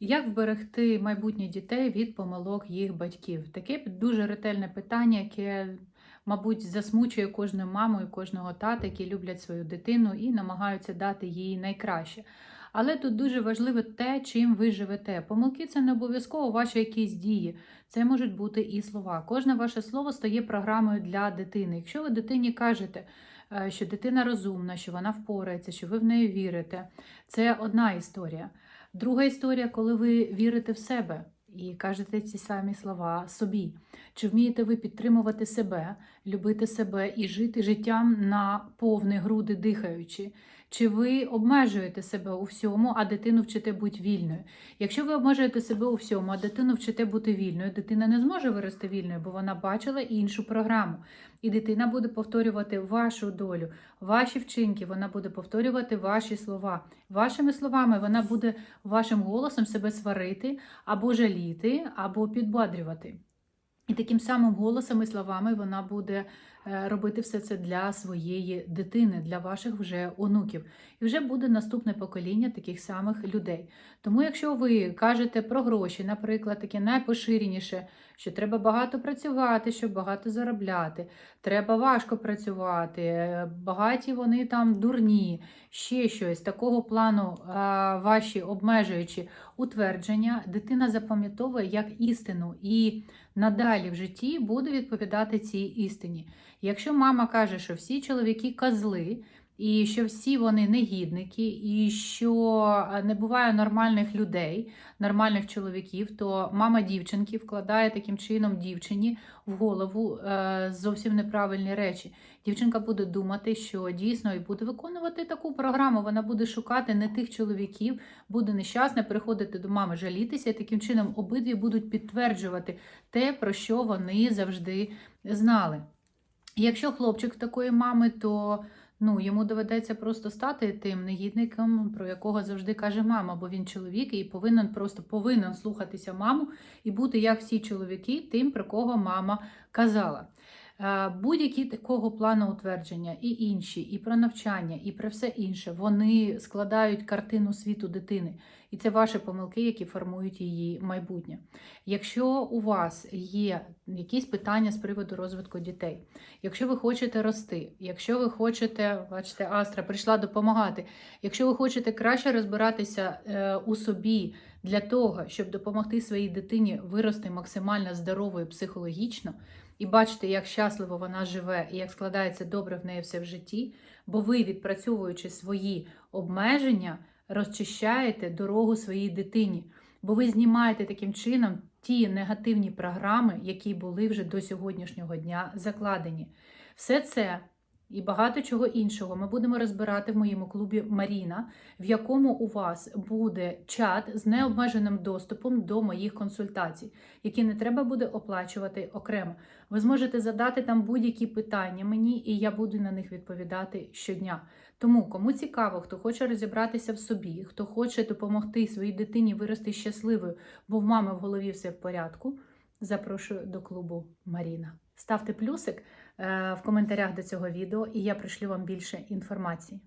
Як вберегти майбутнє дітей від помилок їх батьків? Таке дуже ретельне питання, яке, мабуть, засмучує кожну маму і кожного тата, які люблять свою дитину і намагаються дати їй найкраще. Але тут дуже важливо те, чим ви живете. Помилки це не обов'язково ваші якісь дії. Це можуть бути і слова. Кожне ваше слово стає програмою для дитини. Якщо ви дитині кажете, е, що дитина розумна, що вона впорається, що ви в неї вірите, це одна історія. Друга історія, коли ви вірите в себе і кажете ці самі слова собі. Чи вмієте ви підтримувати себе, любити себе і жити життям на повні груди дихаючи? Чи ви обмежуєте себе у всьому, а дитину вчите бути вільною? Якщо ви обмежуєте себе у всьому, а дитину вчите бути вільною, дитина не зможе вирости вільною, бо вона бачила іншу програму. І дитина буде повторювати вашу долю, ваші вчинки, вона буде повторювати ваші слова. Вашими словами вона буде вашим голосом себе сварити або жаліти, або підбадрювати. І таким самим голосом і словами вона буде робити все це для своєї дитини, для ваших вже онуків. І вже буде наступне покоління таких самих людей. Тому, якщо ви кажете про гроші, наприклад, таке найпоширеніше, що треба багато працювати, щоб багато заробляти, треба важко працювати, е, багаті вони там дурні, ще щось такого плану е, ваші обмежуючі утвердження, дитина запам'ятовує як істину і надалі в житті буде відповідати цій істині. Якщо мама каже, що всі чоловіки козли, і що всі вони негідники, і що не буває нормальних людей, нормальних чоловіків, то мама дівчинки вкладає таким чином дівчині в голову е, зовсім неправильні речі. Дівчинка буде думати, що дійсно і буде виконувати таку програму. Вона буде шукати не тих чоловіків, буде нещасна, приходити до мами, жалітися, і таким чином обидві будуть підтверджувати те, про що вони завжди знали. Якщо хлопчик такої мами, то ну, йому доведеться просто стати тим негідником, про якого завжди каже мама, бо він чоловік і повинен просто повинен слухатися маму і бути як всі чоловіки, тим, про кого мама казала. Е, Будь-які такого плану утвердження, і інші, і про навчання, і про все інше, вони складають картину світу дитини. І це ваші помилки, які формують її майбутнє. Якщо у вас є якісь питання з приводу розвитку дітей, якщо ви хочете рости, якщо ви хочете, бачите, Астра прийшла допомагати, якщо ви хочете краще розбиратися е, у собі для того, щоб допомогти своїй дитині вирости максимально здоровою психологічно, і бачите, як щасливо вона живе і як складається добре в неї все в житті, бо ви, відпрацьовуючи свої обмеження, розчищаєте дорогу своїй дитині, бо ви знімаєте таким чином ті негативні програми, які були вже до сьогоднішнього дня закладені. Все це. І багато чого іншого ми будемо розбирати в моєму клубі Маріна, в якому у вас буде чат з необмеженим доступом до моїх консультацій, які не треба буде оплачувати окремо. Ви зможете задати там будь-які питання мені, і я буду на них відповідати щодня. Тому, кому цікаво, хто хоче розібратися в собі, хто хоче допомогти своїй дитині вирости щасливою, бо в мами в голові все в порядку. Запрошую до клубу Маріна. Ставте плюсик е, в коментарях до цього відео, і я пришлю вам більше інформації.